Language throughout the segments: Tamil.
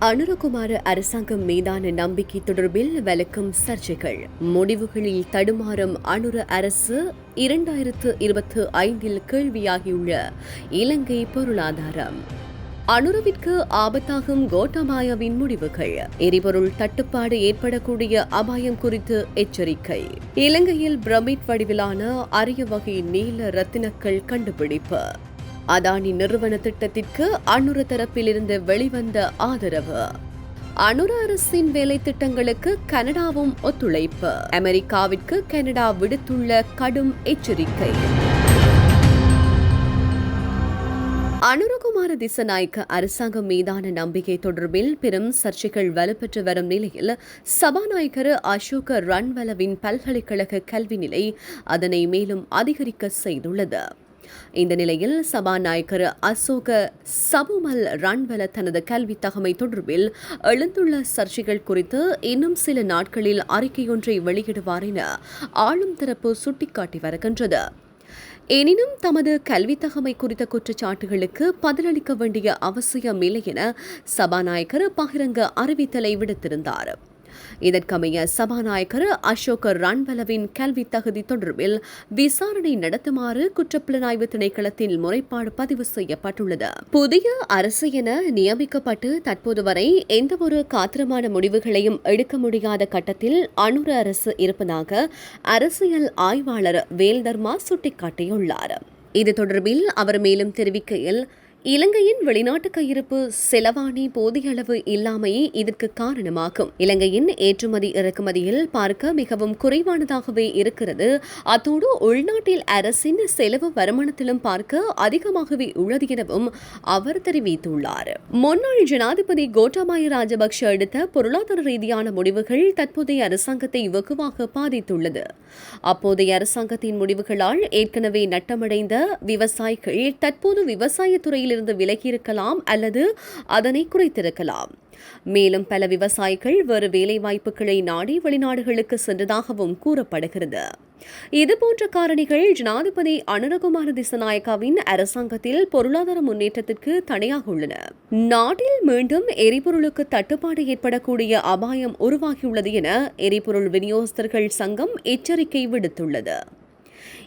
அனுரகுமார அரசாங்கம் மீதான நம்பிக்கை தொடர்பில் விளக்கும் சர்ச்சைகள். முடிவுகளில் தடுமாறும் அனுர அரசு இரண்டாயிரத்து இருபத்தி ஐந்தில் கேள்வியாகியுள்ள இலங்கை பொருளாதாரம். அனுரவிற்கு ஆபத்தாகும் கோட்டமாயாவின் முடிவுகள். எரிபொருள் தட்டுப்பாடு ஏற்படக்கூடிய அபாயம் குறித்து எச்சரிக்கை. இலங்கையில் பிரமிட் வடிவிலான அரிய வகை நீல ரத்தினக்கள் கண்டுபிடிப்பு. அதானி நிறுவன திட்டத்திற்கு அனுர தரப்பிலிருந்து வெளிவந்த ஆதரவு. அனுர அரசின் வேலை திட்டங்களுக்கு கனடாவும் ஒத்துழைப்பு. அமெரிக்காவிற்கு கனடா விடுத்துள்ள கடும் எச்சரிக்கை. அனுரகுமார திசநாயக்க அரசாங்கம் மீதான நம்பிக்கை தொடர்பில் பெரும் சர்ச்சைகள் வலுப்பெற்று வரும் நிலையில் சபாநாயகர் அசோக ரன்வலவின் பல்கலைக்கழக கல்வி நிலை அதனை மேலும் அதிகரிக்க செய்துள்ளது. இந்த நிலையில் சபாநாயகர் அசோக சபுமல் ரன்வல தனது கல்வி தகமை தொடர்பில் எழுந்துள்ள சர்ச்சைகள் குறித்து இன்னும் சில நாட்களில் அறிக்கையொன்றை வெளியிடுவார் என ஆளும் தரப்பு சுட்டிக்காட்டி வருகின்றது. எனினும் தமது கல்வித்தகமை தகமை குறித்த குற்றச்சாட்டுகளுக்கு பதிலளிக்க வேண்டிய அவசியம் இல்லை என சபாநாயகர் பகிரங்க அறிவித்தலை விடுத்திருந்தார். இதற்கமைய சபாநாயகர் அசோக் ரன்பலவின் கல்வி தகுதி தொடர்பில் விசாரணை நடத்துமாறு குற்றப்புலனாய்வு திணைக்களத்தில் முறைப்பாடு பதிவு செய்யப்பட்டுள்ளது. புதிய அரசு என நியமிக்கப்பட்டு தற்போது வரை எந்தவொரு காத்திரமான முடிவுகளையும் எடுக்க முடியாத கட்டத்தில் அனுர அரசு இருப்பதாக அரசியல் ஆய்வாளர் வேல்தர்மா சுட்டிக்காட்டியுள்ளார். இது தொடர்பில் அவர் மேலும் தெரிவிக்கையில் இலங்கையின் வெளிநாட்டு கையிருப்பு செலவாணி போதிய அளவு இல்லாமையே இதற்கு காரணமாகும். இலங்கையின் ஏற்றுமதி இறக்குமதியில் பார்க்க மிகவும் குறைவானதாகவே இருக்கிறது. அத்தோடு உள்நாட்டில் அரசின் செலவு வருமானத்திலும் பார்க்க அதிகமாகவே உள்ளது எனவும் அவர் தெரிவித்துள்ளார். முன்னாள் ஜனாதிபதி கோட்டாபாய ராஜபக்ஷ எடுத்த பொருளாதார ரீதியான முடிவுகள் தற்போதைய அரசாங்கத்தை வெகுவாக பாதித்துள்ளது. அப்போதைய அரசாங்கத்தின் முடிவுகளால் ஏற்கனவே நட்டமடைந்த விவசாயிகள் தற்போது விவசாயத்துறையில் இருந்து விலகியிருக்கலாம் அல்லது அதனை குறைத்திருக்கலாம். மேலும் பல விவசாயிகள் வேறு வேலைவாய்ப்புகளை நாடி வெளிநாடுகளுக்கு சென்றதாகவும் கூறப்படுகிறது. இதுபோன்ற காரணிகள் ஜனாதிபதி அனுரகுமார திசநாயக்காவின் அரசாங்கத்தில் பொருளாதார முன்னேற்றத்திற்கு தடையாக உள்ளன. நாட்டில் மீண்டும் எரிபொருளுக்கு தட்டுப்பாடு ஏற்படக்கூடிய அபாயம் உருவாகியுள்ளது என எரிபொருள் விநியோகஸ்தர்கள் சங்கம் எச்சரிக்கை விடுத்துள்ளது.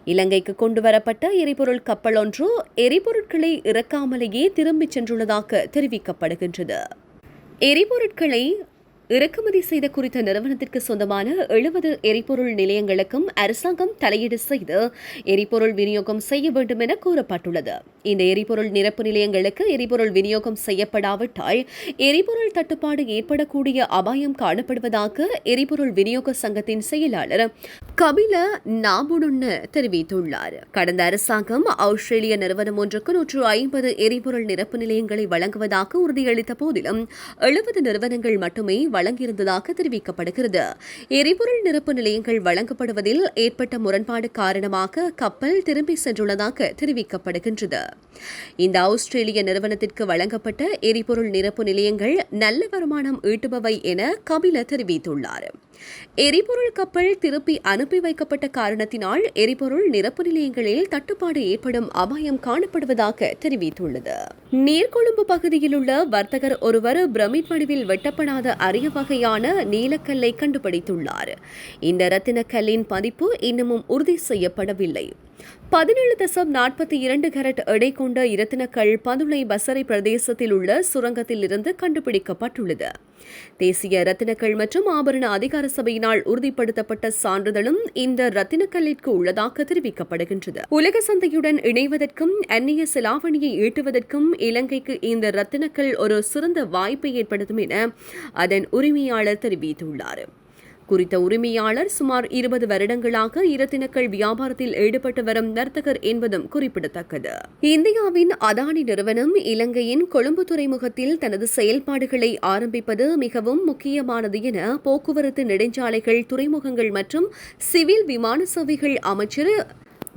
இலங்கைக்கு கொண்டுவரப்பட்ட எரிபொருள் கப்பல் ஒன்று எரிபொருட்களை இறக்காமலேயே திரும்பிச் சென்றுள்ளதாக தெரிவிக்கப்படுகின்றது. எரிபொருட்களை இறக்குமதி செய்த குறித்த நிறுவனத்திற்கு சொந்தமான எழுபது எரிபொருள் நிலையங்களுக்கும் அரசாங்கம் தலையீடு செய்து எரிபொருள் விநியோகம் செய்ய வேண்டும் என கூறப்பட்டுள்ளது. இந்த எரிபொருள் நிரப்பு நிலையங்களுக்கு எரிபொருள் விநியோகம் செய்யப்படாவிட்டால் எரிபொருள் தட்டுப்பாடு ஏற்படக்கூடிய அபாயம் காணப்படுவதாக எரிபொருள் விநியோக சங்கத்தின் செயலாளர் கபில நாபுடுன்னு தெரிவித்துள்ளார். கடந்த அரசாங்கம் ஆஸ்திரேலிய நிறுவனம் ஒன்றுக்கு நூற்று ஐம்பது எரிபொருள் நிரப்பு நிலையங்களை வழங்குவதாக உறுதியளித்த போதிலும் எழுபது நிறுவனங்கள் மட்டுமே வழங்கியிருந்ததாக தெரிவிக்கப்படுகிறது. எரிபொருள் நிரப்பு நிலையங்கள் வழங்கப்படுவதில் ஏற்பட்ட முரண்பாடு காரணமாக கப்பல் திரும்பி சென்றுள்ளதாக தெரிவிக்கப்படுகின்றது. இந்த ஆஸ்திரேலிய நிறுவனத்திற்கு வழங்கப்பட்ட எரிபொருள் நிரப்பு நிலையங்கள் நல்ல வருமானம் ஈட்டுபவை என கபில தெரிவித்துள்ளார். எரிபொருள் கப்பல் திருப்பி அனுப்பி வைக்கப்பட்ட காரணத்தினால் எரிபொருள் நிரப்பு நிலையங்களில் தட்டுப்பாடு ஏற்படும் அபாயம் காணப்படுவதாக தெரிவித்துள்ளது. நீர்கொழும்பு பகுதியில் உள்ள வர்த்தகர் ஒருவர் பிரமிட் வடிவில் வெட்டப்படாத அரிய வகையான நீலக்கல்லை கண்டுபிடித்துள்ளார். இந்த ரத்தினக்கல்லின் பதிப்பு இன்னமும் உறுதி செய்யப்படவில்லை. பதினேழு தசம் நாற்பத்தி இரண்டு கரட் எடை கொண்ட இரத்தினக்கல் பதுளை பசரை பிரதேசத்தில் உள்ள சுரங்கத்தில் இருந்து கண்டுபிடிக்கப்பட்டுள்ளது. தேசிய ரத்தினக்கல் மற்றும் ஆபரண அதிகார சபையினால் உறுதிப்படுத்தப்பட்ட சான்றிதழும் இந்த ரத்தினக்கல்லிற்கு உள்ளதாக தெரிவிக்கப்படுகின்றது. உலக சந்தையுடன் இணைவதற்கும் அந்நிய செலாவணியை ஈட்டுவதற்கும் இலங்கைக்கு இந்த ரத்தினக்கல் ஒரு சிறந்த வாய்ப்பை ஏற்படுத்தும் என அதன் உரிமையாளர் தெரிவித்துள்ளார். குறித்த உரிமையாளர் சுமார் இருபது வருடங்களாக இரத்தினக்கள் வியாபாரத்தில் ஈடுபட்டு வரும் நர்த்தகர் என்பதும் குறிப்பிடத்தக்கது. இந்தியாவின் அதானி நிறுவனம் இலங்கையின் கொழும்பு துறைமுகத்தில் தனது செயல்பாடுகளை ஆரம்பிப்பது மிகவும் முக்கியமானது என போக்குவரத்து நெடுஞ்சாலைகள் துறைமுகங்கள் மற்றும் சிவில் விமான சேவைகள் அமைச்சர்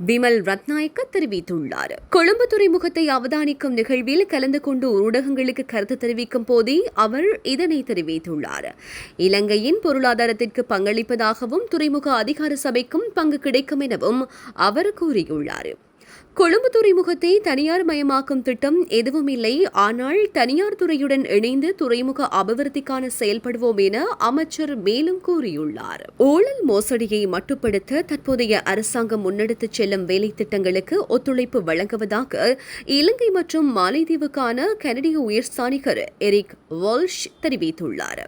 விமல் ரத்நாயக்க தெரிவித்துள்ளார். கொழும்பு துறைமுகத்தை அவதானிக்கும் நிகழ்வில் கலந்து கொண்டு ஊடகங்களுக்கு கருத்து தெரிவிக்கும் போதே அவர் இதனை தெரிவித்துள்ளார். இலங்கையின் பொருளாதாரத்திற்கு பங்களிப்பதாகவும் துறைமுக அதிகார சபைக்கும் பங்கு கிடைக்கும் எனவும் அவர் கூறியுள்ளார். கொழும்பு துறைமுகத்தை தனியார் மயமாக்கும் திட்டம் எதுவும் இல்லை. ஆனால் தனியார் துறையுடன் இணைந்து துறைமுக அபிவிருத்திக்கான செயல்படுவோம் என அமைச்சர் மேலும் கூறியுள்ளார். ஊழல் மோசடியை மட்டுப்படுத்த தற்போதைய அரசாங்கம் முன்னெடுத்துச் செல்லும் வேலை திட்டங்களுக்கு ஒத்துழைப்பு வழங்குவதாக இலங்கை மற்றும் மாலைதீவுக்கான கனடிய உயர்ஸ்தானிகர் எரிக் வால்ஷ் தெரிவித்துள்ளார்.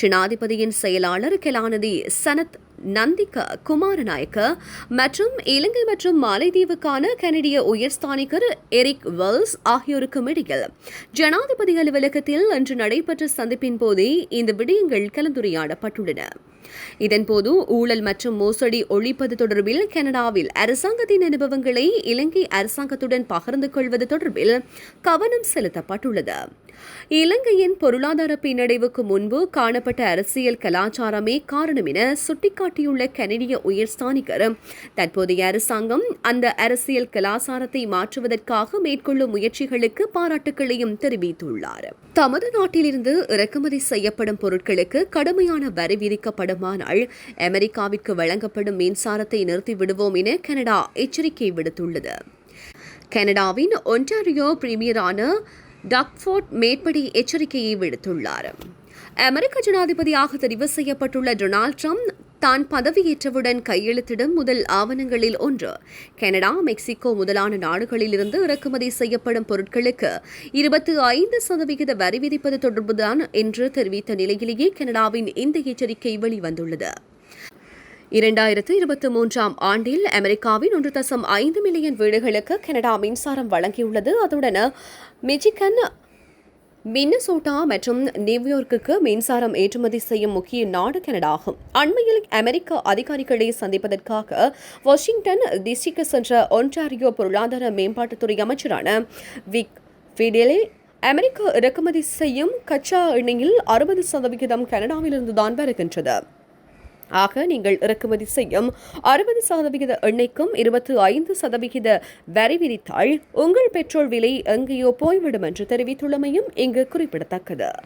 ஜனாதிபதியின் செயலாளர் கெலாநிதி சனத் நந்திக குமாரநாயக்க மற்றும் இலங்கை மற்றும் மாலைதீவுக்கான கனடிய உயர்ஸ்தானிகர் எரிக் வெல்ஸ் ஆகியோருக்கும் இடையில் ஜனாதிபதி அலுவலகத்தில் அன்று நடைபெற்ற சந்திப்பின் போதே இந்த விடயங்கள் கலந்துரையாடப்பட்டுள்ளன. இதன்போது ஊழல் மற்றும் மோசடி ஒழிப்பது தொடர்பில் கனடாவில் அரசாங்கத்தின் அனுபவங்களை இலங்கை அரசாங்கத்துடன் பகிர்ந்து கொள்வது தொடர்பில் கவனம் செலுத்தப்பட்டுள்ளது. இலங்கையின் பொருளாதார பின்னடைவுக்கு முன்பு காணப்பட்ட அரசியல் கலாச்சாரமே காரணம் என சுட்டிக்காட்டியுள்ள கனடிய உயர்ஸ்தானிகர் தற்போதைய அரசாங்கம் அந்த அரசியல் கலாச்சாரத்தை மாற்றுவதற்காக மேற்கொள்ளும் முயற்சிகளுக்கு பாராட்டுகளையும் தெரிவித்துள்ளார். தமது நாட்டிலிருந்து இறக்குமதி செய்யப்படும் பொருட்களுக்கு கடுமையான வரி விதிக்கப்படுமானால் அமெரிக்காவிற்கு வழங்கப்படும் மின்சாரத்தை நிறுத்திவிடுவோம் என கனடா எச்சரிக்கை விடுத்துள்ளது. கனடாவின் ஒன்டாரியோ பிரீமியரான டக்ஃபோர்ட் மேற்படி எச்சரிக்கையை விடுத்துள்ளார். அமெரிக்க ஜனாதிபதியாக தெரிவு செய்யப்பட்டுள்ள டொனால்ட் ட்ரம்ப் தான் பதவியேற்றவுடன் கையெழுத்திடும் முதல் ஆவணங்களில் ஒன்று. கனடா மெக்சிகோ முதலான நாடுகளிலிருந்து இறக்குமதி செய்யப்படும் பொருட்களுக்கு இருபத்தி ஐந்து சதவிகித வரி விதிப்பது தொடர்புதான் என்று தெரிவித்த நிலையிலேயே கனடாவின் இந்த எச்சரிக்கை வெளிவந்துள்ளது. இரண்டாயிரத்து இருபத்தி மூன்றாம் ஆண்டில் அமெரிக்காவின் ஒன்று தசம் ஐந்து மில்லியன் வீடுகளுக்கு கனடா மின்சாரம் வழங்கியுள்ளது. அதுடன் மிச்சிகன் மின்னசோட்டா மற்றும் நியூயார்க்குக்கு மின்சாரம் ஏற்றுமதி செய்யும் முக்கிய நாடு கனடாகும். அண்மையில் அமெரிக்க அதிகாரிகளை சந்திப்பதற்காக வாஷிங்டன் டிஸ்டிக்கு சென்ற ஒன்டாரியோ பொருளாதார மேம்பாட்டுத்துறை அமைச்சரான விக் ஃபிடெலே அமெரிக்கா இறக்குமதி செய்யும் கச்சா எண்ணெயில் அறுபது சதவிகிதம் கனடாவிலிருந்துதான் வருகின்றது. ஆக நீங்கள் இறக்குமதி செய்யும் அறுபது சதவிகித எண்ணெய்க்கும் இருபத்தி ஐந்து சதவிகித வரி விதித்தால் உங்கள் பெட்ரோல் விலை எங்கேயோ போய்விடும் என்று தெரிவித்துள்ளமையும் இங்கு குறிப்பிடத்தக்கது.